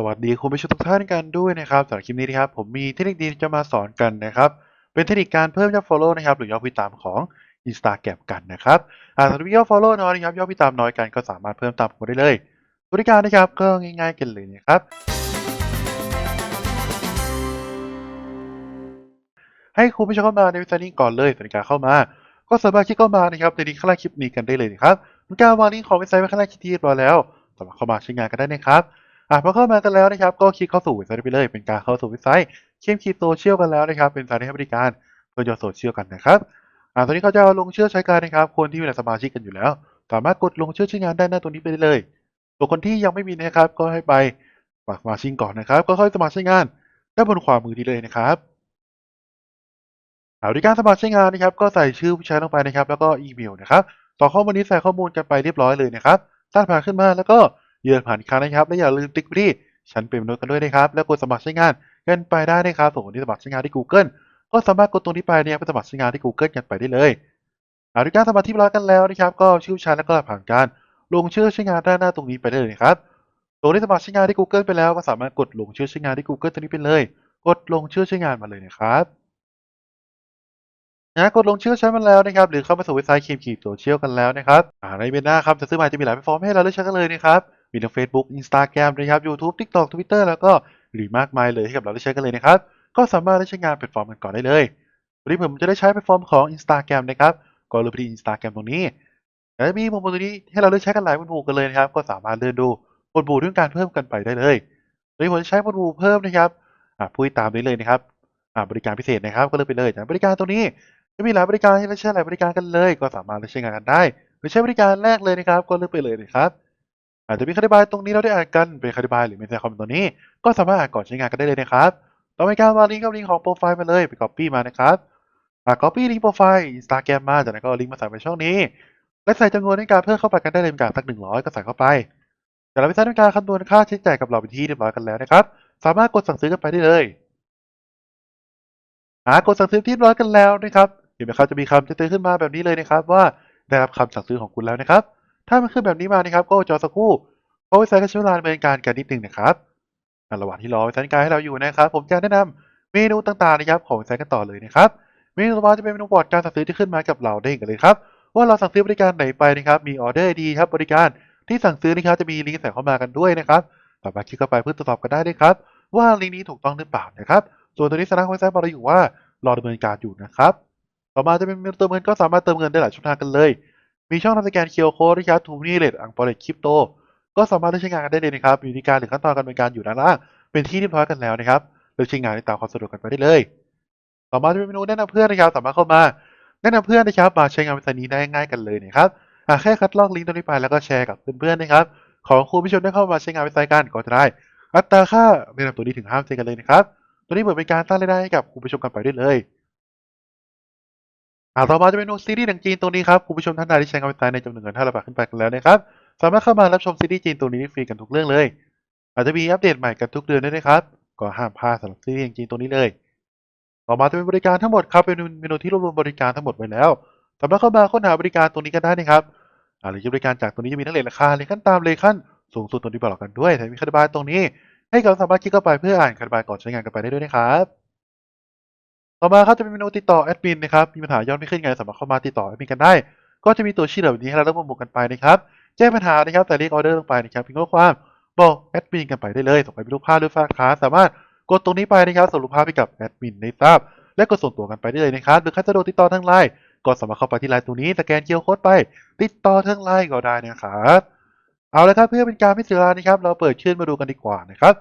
สวัสดีคุณผู้ชมทุกท่านกันด้วยนะครับสำหรับคลิปนี้นะครับผมมีเทคนิคดีจะมาสอนกันนะครับเป็นเทคนิคการเพิ่มยอด follow นะครับหรือยอดติดตามของ Instagram กันนะครับอ่าสำหรับยอด follow น้อยนะครับยอดติดตามน้อยกันก็สามารถเพิ่มตามผมได้เลยบริการนะครับก็ง่าย ๆ กันเลยนะครับให้คุณผู้ชมเข้ามาในว็บไซต์นี้ก่อนเลยในการเข้ามา ก็สามารถคลิกเข้ามานะครับในลิงก์ข้างล่างคลิปนี้กันได้เลยนะครับการวางลิงก์ของเว็บไซต์ไว้ข้างล่างคลิปที่เรียบร้อยแล้วสามารถเข้ามาใช้งานกันได้นะครับ อะพอเข้ามากันแล้วนะครับ ก็คลิกเข้าสู่เว็บไซต์ไปเลย เป็นการเข้าสู่เว็บไซต์เข้มคีโซเชียลกันแล้วนะครับ เป็นสานที่ให้บริการเพื่อยอดโซเชียลกันนะครับอ่าตอนนี้เขาจะเอาลงเชื่อใช้การนะครับ คนที่มีสมาชิกกันอยู่แล้ว สามารถกดลงเชื่อใช้งานได้หน้าตรงนี้ไปได้เลยส่วนคนที่ยังไม่มีนะครับ ก็ให้ไปสมัครสมาชิกก่อนนะครับ ก็ค่อยสมัครใช้งานด้านบนขวามือนี้เลยนะครับอ่าบริการสมัครใช้งานนะครับ ก็ใส่ชื่อผู้ใช้ลงไปนะครับ แล้วก็อีเมลนะครับต่อข้อมูลนี้ใส่ข้อมูลกันไปเรียบร้อยเลยนะครับตั้างผ่านขึ้นมาแล้วก็ เยือนผ่านครั้งนะครับ และอย่าลืมติ๊กไปที่ฉันเป็นมนุษย์กันด้วยนะครับ แล้วกดสมัครใช้งานกันไปได้นะครับส่วนคนที่สมัครใช้งานที่ Google ก็สามารถกดตรงนี้ไปเนี่ยเพื่อสมัครใช้งานที่ Google กันไปได้เลยอาด้วยการสมัครที่ร้อยกันแล้วนะครับ ก็ชื่อผู้ใช้แล้วก็ผ่านการลงชื่อใช้งานด้านหน้าตรงนี้ไปได้เลยนะครับส่วนที่สมัครใช้งานที่ Google ไปแล้วก็สามารถกดลงชื่อใช้งานที่ Google ตรงนี้ไปเลย กดลงชื่อใช้งานมาเลยนะครับนะกดลงชื่อใช้มันแล้วนะครับ หรือเข้ามาสู่เว็บไซต์เคมขีดโซเชียลกันแล้วนะครับในเบนหน้าครับจะซื้อมาจะมีหลายแพลตฟอร์มให้เราเลือกใช้กันเลยนะครับ มีทั้ง Facebook Instagram นะครับ YouTube TikTok Twitter แล้วก็หรือมากมายเลยให้กับเราได้ใช้กันเลยนะครับ ก็สามารถได้ใช้งานแพลตฟอร์มกันก่อนได้เลย วันนี้ผมจะได้ใช้แพลตฟอร์มของ Instagram นะครับ ก็เลือกไปที่ Instagram ตรงนี้แล้วจะมีมุมตรงนี้ให้เราเลือกใช้กันหลายหมวดหมู่กันเลยนะครับ ก็สามารถเลื่อนดูหมวดหมู่เรื่องการเพิ่มกันไปได้เลยวันนี้ผมจะใช้หมวดหมู่เพิ่มนะครับอ่าพูดตามได้เลยนะครับอ่าบริการพิเศษนะครับ ก็เลือกไปเลยจากบริการตรงนี้จะมีหลายบริการให้เราใช้หลายบริการกันเลย ก็สามารถใช้งานกันได้หรือใช้บริการแรกเลยนะครับ ก็เลือกไปเลยนะครับ อาจจะมีคำอธิบายตรงนี้เราได้อ่านกันเป็นคำอธิบายหรือเป็นคอมมนต์ตัวนี้ ก็สามารถอ่านก่อนใช้งานกันได้เลยนะครับต่อไปการวางลิงก์กับลิงก์ของโปรไฟล์มาเลยไป copy มานะครับอ่า copy ลิงก์โปรไฟล์ Instagram มาจากนั้นก็ลิงก์มาใส่ไปช่องนี้ และใส่จำนวนในการเพิ่มเข้าไปกันได้เลยเป็นการสักหนึ่งร้อยก็ใส่เข้าไปจากนั้นไปใช้ในการคำนวณค่าใช้จ่ายกับเราเป็นที่เรียบร้อยกันแล้วนะครับ สามารถกดสั่งซื้อกันไปได้เลยหากดสั่งซื้อที่เรียบร้อยกันแล้วนะครับเห็นไหมครับจะมีคำเตือนขึ้นมาแบบนี้เลยนะครับ ว่าได้รับคำสั่งซื้อของคุณแล้วนะครับ ถ้ามันขึ้นแบบนี้มานะครับก็จอสักครู่เพราะเว็บไซต์ก็ใช้เวลาดำเนินการกันนิดนึงนะครับระหว่างที่รอเว็บไซต์การให้เราอยู่นะครับ ผมจะแนะนำเมนูต่างๆนะครับของเว็บไซต์กันต่อเลยนะครับเมนูต่อมาจะเป็นเมนูบอร์ดการสั่งซื้อที่ขึ้นมากับเราได้เห็นกันเลยครับว่าเราสั่งซื้อบริการไหนไปนะครับมีออเดอร์ดีครับบริการที่สั่งซื้อนะครับจะมีลิงก์ใส่เข้ามากันด้วยนะครับสามารถคลิกเข้าไปเพื่อตรวจสอบกันได้เลยครับ ว่าลิงก์นี้ถูกต้องหรือเปล่านะครับ ส่วนตัวนี้สถานะของเว็บไซต์บอกเราอยู่ว่ารอดำเนินการอยู่นะครับ ต่อมาจะเป็นเมนูเติมเงินก็สามารถเติมเงินได้หลายช่องทางกันเลย มีช่องทางสแกน QR Code นะครับทูนี่เลดอังปอเลตคริปโตก็สามารถได้ใช้งานกันได้เลยนะครับมีวิธีการหรือขั้นตอนการดำเนินการอยู่ด้านล่างเป็นที่เรียบร้อยกันแล้วนะครับเลือกใช้งานได้ตามความสะดวกกันไปได้เลยต่อมาจะเป็นเมนูแนะนำเพื่อนนะครับสามารถเข้ามาแนะนำเพื่อนนะครับมาใช้งานเว็บไซต์นี้ได้ง่ายกันเลยนะครับอะแค่คัดลอกลิงก์ตรงนี้ไปแล้วก็แชร์กับเพื่อนๆนะครับของคุณผู้ชมได้เข้ามาใช้งานเว็บไซต์กันก็จะได้ อัตราค่าแนะนำตัวนี้ถึงห้ามเซ็นกันเลยนะครับตัวนี้เหมือนเป็นการสร้างรายได้ให้กับคุณผู้ชมกันไปได้เลย อ่าต่อมาจะเป็นเมนูซีรีส์หนังจีนตรงนี้ครับคุณผู้ชมท่านใดที่ใช้งานเว็บไซต์ในจำนวนเงิน5,000บาทขึ้นไปกันแล้วนะครับสามารถเข้ามารับชมซีรีส์จีนตรงนี้ฟรีกันทุกเรื่องเลย อาจจะมีอัปเดตใหม่กันทุกเดือนด้วยนะครับก็ห้ามพลาดสำหรับซีรีส์จีนตรงนี้เลย ต่อมาจะเป็นบริการทั้งหมดครับเป็นเมนูที่รวบรวมบริการทั้งหมดไว้แล้วสามารถเข้ามาค้นหาบริการตรงนี้กันได้นะครับอ่าหรือบริการจากตรงนี้จะมีทั้งเลทราคาเลทขั้นต่ำเลทขั้นสูงสุดตรงนี้บอกกันด้วยแถมมีคำอธิบายตรงนี้ ให้เราสามารถคลิกเข้าไปเพื่ออ่านคำอธิบายก่อนใช้งานกันไปได้ด้วยนะครับ ต่อมาครับจะเป็นเมนูติดต่อแอดมินนะครับมีปัญหายอดไม่ขึ้นไงสามารถเข้ามาติดต่อแอดมินกันได้ ก็จะมีตัวชื่อแบบนี้ให้เราเริ่มประมวลกันไปนะครับแจ้งปัญหานะครับแต่เรียกออเดอร์ลงไปนะครับพิมพ์ข้อความบอกแอดมินกันไปได้เลยส่งไปเป็นรูปภาพหรือฝากค้าสามารถกดตรงนี้ไปนะครับส่งรูปภาพไปกับแอดมินได้ทราบและกดส่งตัวกันไปได้เลยนะครับหรือใครสะดวกติดต่อทางไลน์ก็สามารถเข้าไปที่ไลน์ตรงนี้สแกนเคียร์โค้ดไป ติดต่อทางไลน์ก็ได้นะครับเอาละครับเพื่อเป็นการไม่เสียเวลานะครับ เราเปิดชื่นมาดูกันดีกว่านะครับ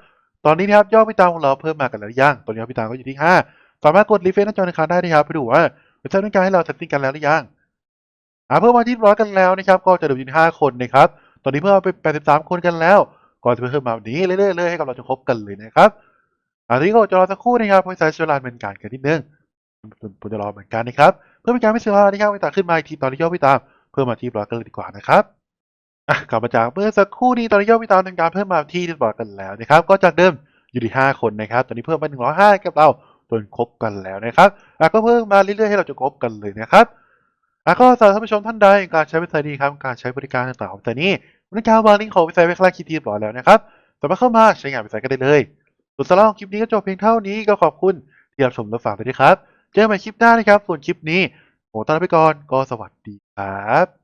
ตอนนี้นะครับยอดพี่ตามของเราเพิ่มมากันแล้วยังตอนนี้ยอดพี่ตามก็อยู่ที่ 5 สามารถกดรีเฟรชหน้าจอธนาคารได้นะครับเพื่อดูว่าเว็บไซต์ต้องการให้เราเซตติ้งกันแล้วหรือยังอ่าเพิ่มมาที่ร้อยกันแล้วนะครับก็จะเหลืออยู่ที่5คนนะครับตอนนี้เพิ่มมาเป็น83คนกันแล้วก็จะเพิ่มมาแบบนี้เรื่อยๆให้กับเราจนครบกันเลยนะครับอ่าทีนี้ก็จะรอสักครู่นะครับเพราะใช้เวลาเป็นการกันนิดนึงผมจะรอเหมือนกันนะครับเพื่อเป็นการไม่เสียเวลานะครับไปตามขึ้นมาอีกทีตอนที่ยอพี่ตามเพิ่มมาที่ร้อยกันเลยดีกว่านะครับอะกลับมาจากเมื่อสักครู่นี้ตอนนี้ยอพี่ตามทำการเพิ่มมาที่เรียบร้อยกันแล้วนะครับ ก็จากเดิมอยู่ที่5คนนะครับ ตอนนี้เพิ่มมา105กับเรา จนครบกันแล้วนะครับอะก็เพิ่มมาเรื่อยๆให้เราจะครบกันเลยนะครับอะก็สำหรับท่านผู้ชมท่านใดการใช้เว็บไซต์นี้ครับการใช้บริการต่างๆของเว็บไซต์นี้บริการวางลิงก์ของเว็บไซต์ไว้ข้างล่างคลิปที่เรียบร้อยแล้วนะครับสามารถเข้ามาใช้งานเว็บไซต์กันได้เลยส่วนสาระของคลิปนี้ก็จบเพียงเท่านี้ก็ขอบคุณที่รับชมและฝากไปด้วยครับ เจอกันใหม่คลิปหน้านะครับ ส่วนคลิปนี้ผมต้องลาไปก่อนก็สวัสดีครับ